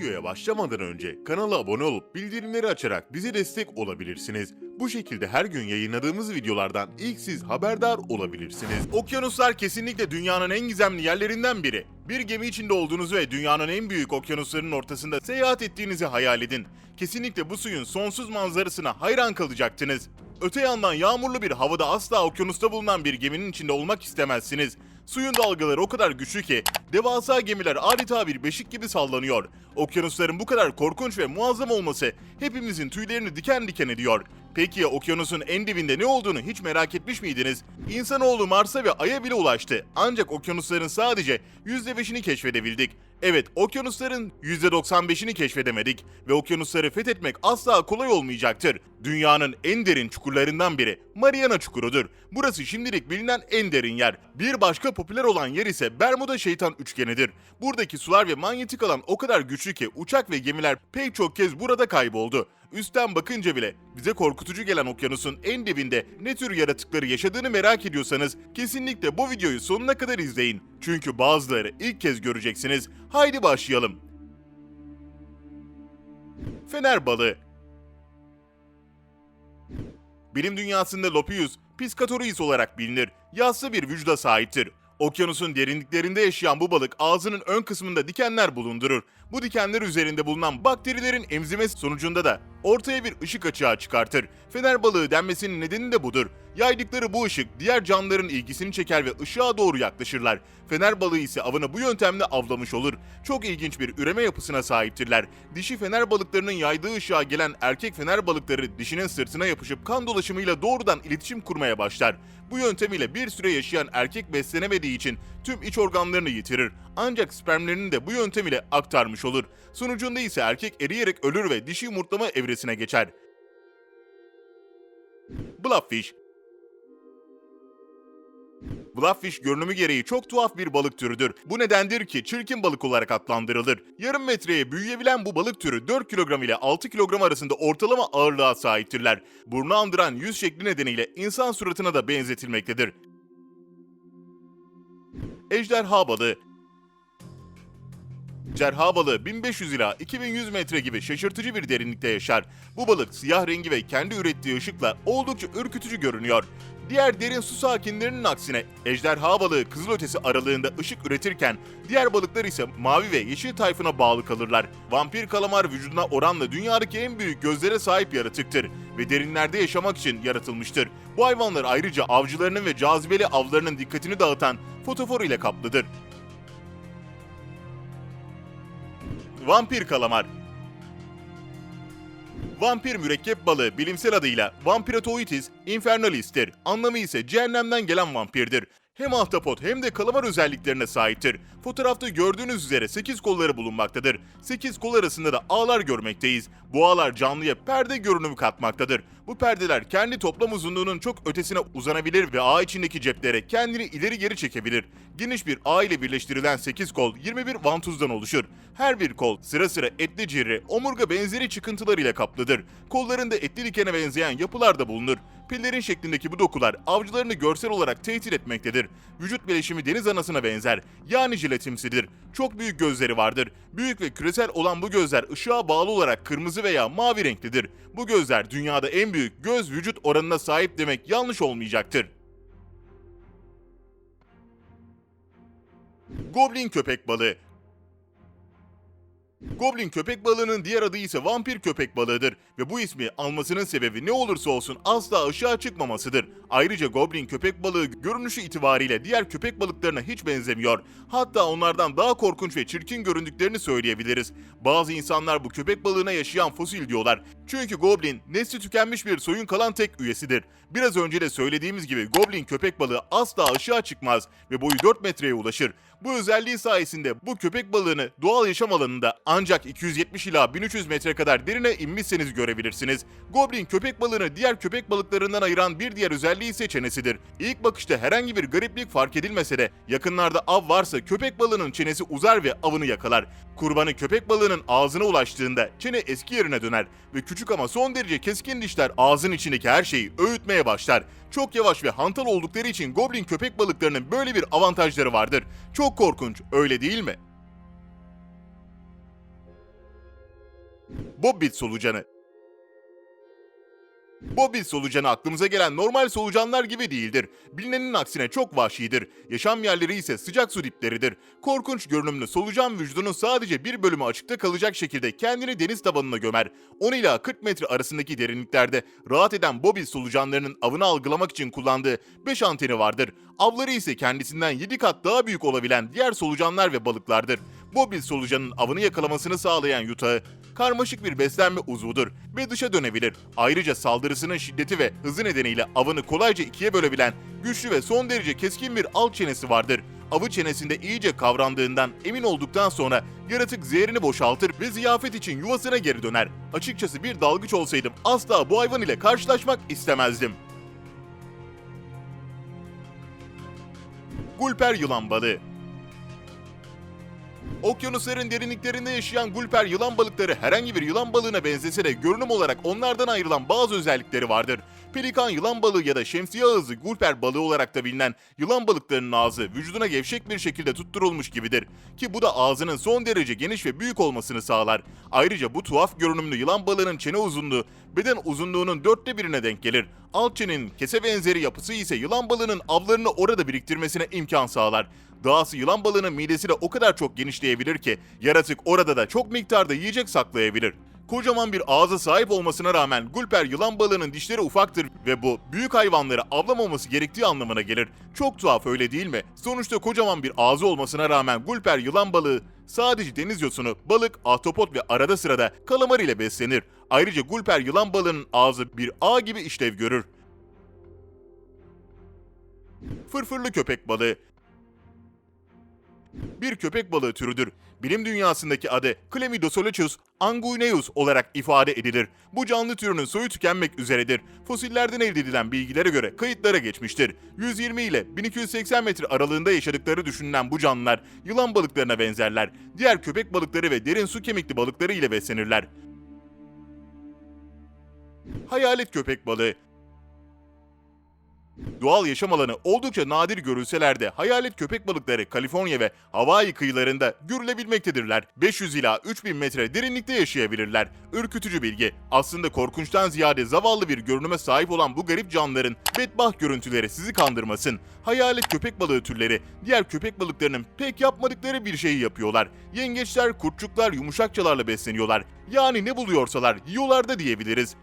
Videoya başlamadan önce kanala abone olup bildirimleri açarak bize destek olabilirsiniz. Bu şekilde her gün yayınladığımız videolardan ilk siz haberdar olabilirsiniz. Okyanuslar kesinlikle dünyanın en gizemli yerlerinden biri. Bir gemi içinde olduğunuzu ve dünyanın en büyük okyanuslarının ortasında seyahat ettiğinizi hayal edin. Kesinlikle bu suyun sonsuz manzarasına hayran kalacaktınız. Öte yandan yağmurlu bir havada asla okyanusta bulunan bir geminin içinde olmak istemezsiniz. Suyun dalgaları o kadar güçlü ki devasa gemiler adeta bir beşik gibi sallanıyor. Okyanusların bu kadar korkunç ve muazzam olması hepimizin tüylerini diken diken ediyor. Peki ya okyanusun en dibinde ne olduğunu hiç merak etmiş miydiniz? İnsanoğlu Mars'a ve Ay'a bile ulaştı. Ancak okyanusların sadece %5'ini keşfedebildik. Evet, okyanusların %95'ini keşfedemedik ve okyanusları fethetmek asla kolay olmayacaktır. Dünyanın en derin çukurlarından biri Mariana Çukuru'dur. Burası şimdilik bilinen en derin yer. Bir başka popüler olan yer ise Bermuda Şeytan Üçgeni'dir. Buradaki sular ve manyetik alan o kadar güçlü ki uçak ve gemiler pek çok kez burada kayboldu. Üstten bakınca bile bize korkutucu gelen okyanusun en dibinde ne tür yaratıkları yaşadığını merak ediyorsanız kesinlikle bu videoyu sonuna kadar izleyin. Çünkü bazıları ilk kez göreceksiniz. Haydi başlayalım. Fener balığı Bilim dünyasında Lopius piscatorius olarak bilinir. Yassı bir vücuda sahiptir. Okyanusun derinliklerinde yaşayan bu balık ağzının ön kısmında dikenler bulundurur. Bu dikenler üzerinde bulunan bakterilerin emzimesi sonucunda da ortaya bir ışık açığa çıkartır. Fener balığı denmesinin nedeni de budur. Yaydıkları bu ışık diğer canlıların ilgisini çeker ve ışığa doğru yaklaşırlar. Fener balığı ise avını bu yöntemle avlamış olur. Çok ilginç bir üreme yapısına sahiptirler. Dişi fener balıklarının yaydığı ışığa gelen erkek fener balıkları dişinin sırtına yapışıp kan dolaşımıyla doğrudan iletişim kurmaya başlar. Bu yöntem ile bir süre yaşayan erkek beslenemediği için tüm iç organlarını yitirir. Ancak spermlerini de bu yöntem ile aktarmış olur. Sonucunda ise erkek eriyerek ölür ve dişi yumurtlama evresine geçer. Blobfish Blobfish görünümü gereği çok tuhaf bir balık türüdür. Bu nedendir ki çirkin balık olarak adlandırılır. Yarım metreye büyüyebilen bu balık türü 4 kilogram ile 6 kilogram arasında ortalama ağırlığa sahiptirler. Burnu andıran yüz şekli nedeniyle insan suratına da benzetilmektedir. Ejderha balığı Cerha balığı 1500 ila 2100 metre gibi şaşırtıcı bir derinlikte yaşar. Bu balık siyah rengi ve kendi ürettiği ışıkla oldukça ürkütücü görünüyor. Diğer derin su sakinlerinin aksine ejderha balığı kızılötesi aralığında ışık üretirken diğer balıklar ise mavi ve yeşil tayfına bağlı kalırlar. Vampir kalamar vücuduna oranla dünyadaki en büyük gözlere sahip yaratıktır ve derinlerde yaşamak için yaratılmıştır. Bu hayvanlar ayrıca avcılarının ve cazibeli avlarının dikkatini dağıtan fotofor ile kaplıdır. Vampir kalamar Vampir mürekkep balığı bilimsel adıyla Vampiratoides infernalis'tir. Anlamı ise cehennemden gelen vampirdir. Hem ahtapot hem de kalamar özelliklerine sahiptir. Fotoğrafta gördüğünüz üzere 8 kolları bulunmaktadır. 8 kol arasında da ağlar görmekteyiz. Bu ağlar canlıya perde görünümü katmaktadır. Bu perdeler kendi toplam uzunluğunun çok ötesine uzanabilir ve ağ içindeki ceplere kendini ileri geri çekebilir. Geniş bir ağ ile birleştirilen 8 kol 21 vantuzdan oluşur. Her bir kol sıra sıra etli cirri, omurga benzeri çıkıntılar ile kaplıdır. Kollarında etli dikene benzeyen yapılar da bulunur. Pillerin şeklindeki bu dokular avcılarını görsel olarak tehdit etmektedir. Vücut bileşimi deniz anasına benzer. Yani jiletimsidir. Çok büyük gözleri vardır. Büyük ve küresel olan bu gözler ışığa bağlı olarak kırmızı veya mavi renklidir. Bu gözler dünyada en büyük göz vücut oranına sahip demek yanlış olmayacaktır. Goblin köpek balığı. Goblin köpek balığının diğer adı ise vampir köpek balığıdır ve bu ismi almasının sebebi ne olursa olsun asla ışığa çıkmamasıdır. Ayrıca goblin köpek balığı görünüşü itibariyle diğer köpek balıklarına hiç benzemiyor. Hatta onlardan daha korkunç ve çirkin göründüklerini söyleyebiliriz. Bazı insanlar bu köpek balığına yaşayan fosil diyorlar. Çünkü goblin nesli tükenmiş bir soyun kalan tek üyesidir. Biraz önce de söylediğimiz gibi goblin köpek balığı asla ışığa çıkmaz ve boyu 4 metreye ulaşır. Bu özelliği sayesinde bu köpek balığını doğal yaşam alanında ancak 270 ila 1300 metre kadar derine inmişseniz görebilirsiniz. Goblin köpek balığını diğer köpek balıklarından ayıran bir diğer özelliği ise çenesidir. İlk bakışta herhangi bir gariplik fark edilmese de yakınlarda av varsa köpek balığının çenesi uzar ve avını yakalar. Kurbanı köpek balığının ağzına ulaştığında çene eski yerine döner ve küçük ama son derece keskin dişler ağzın içindeki her şeyi öğütmeye başlar. Çok yavaş ve hantal oldukları için goblin köpek balıklarının böyle bir avantajları vardır. Çok korkunç, öyle değil mi? Bobbit solucanı. Bobbit solucanı aklımıza gelen normal solucanlar gibi değildir. Bilinenin aksine çok vahşidir. Yaşam yerleri ise sıcak su dipleridir. Korkunç görünümlü solucan vücudunun sadece bir bölümü açıkta kalacak şekilde kendini deniz tabanına gömer. 10 ila 40 metre arasındaki derinliklerde rahat eden Bobbit solucanlarının avını algılamak için kullandığı 5 anteni vardır. Avları ise kendisinden 7 kat daha büyük olabilen diğer solucanlar ve balıklardır. Bobbit solucanın avını yakalamasını sağlayan yutağı karmaşık bir beslenme uzvudur ve dışa dönebilir. Ayrıca saldırısının şiddeti ve hızı nedeniyle avını kolayca ikiye bölebilen güçlü ve son derece keskin bir alt çenesi vardır. Avı çenesinde iyice kavrandığından emin olduktan sonra yaratık zehrini boşaltır ve ziyafet için yuvasına geri döner. Açıkçası bir dalgıç olsaydım asla bu hayvan ile karşılaşmak istemezdim. Gulper yılan balığı Okyanusların derinliklerinde yaşayan gulper yılan balıkları herhangi bir yılan balığına benzese de görünüm olarak onlardan ayrılan bazı özellikleri vardır. Pelikan yılan balığı ya da şemsiye ağızlı gulper balığı olarak da bilinen yılan balıklarının ağzı vücuduna gevşek bir şekilde tutturulmuş gibidir. Ki bu da ağzının son derece geniş ve büyük olmasını sağlar. Ayrıca bu tuhaf görünümlü yılan balığının çene uzunluğu beden uzunluğunun dörtte birine denk gelir. Alt çenenin kese benzeri yapısı ise yılan balığının avlarını orada biriktirmesine imkan sağlar. Dahası yılan balığının midesi de o kadar çok genişleyebilir ki yaratık orada da çok miktarda yiyecek saklayabilir. Kocaman bir ağza sahip olmasına rağmen gulper yılan balığının dişleri ufaktır ve bu büyük hayvanları avlamaması gerektiği anlamına gelir. Çok tuhaf öyle değil mi? Sonuçta kocaman bir ağzı olmasına rağmen gulper yılan balığı sadece deniz yosunu, balık, ahtapot ve arada sırada kalamar ile beslenir. Ayrıca gulper yılan balığının ağzı bir ağ gibi işlev görür. Fırfırlı köpek balığı bir köpek balığı türüdür. Bilim dünyasındaki adı Chlamydosolachus anguineus olarak ifade edilir. Bu canlı türünün soyu tükenmek üzeredir. Fosillerden elde edilen bilgilere göre kayıtlara geçmiştir. 120 ile 1280 metre aralığında yaşadıkları düşünülen bu canlılar yılan balıklarına benzerler. Diğer köpek balıkları ve derin su kemikli balıkları ile beslenirler. Hayalet köpek balığı Doğal yaşam alanı oldukça nadir görülseler de hayalet köpek balıkları Kaliforniya ve Hawaii kıyılarında görülebilmektedirler. 500 ila 3000 metre derinlikte yaşayabilirler. Ürkütücü bilgi. Aslında korkunçtan ziyade zavallı bir görünüme sahip olan bu garip canlıların bedbaht görüntüleri sizi kandırmasın. Hayalet köpek balığı türleri diğer köpek balıklarının pek yapmadıkları bir şeyi yapıyorlar. Yengeçler, kurtçuklar, yumuşakçalarla besleniyorlar. Yani ne buluyorsalar yiyorlar da diyebiliriz.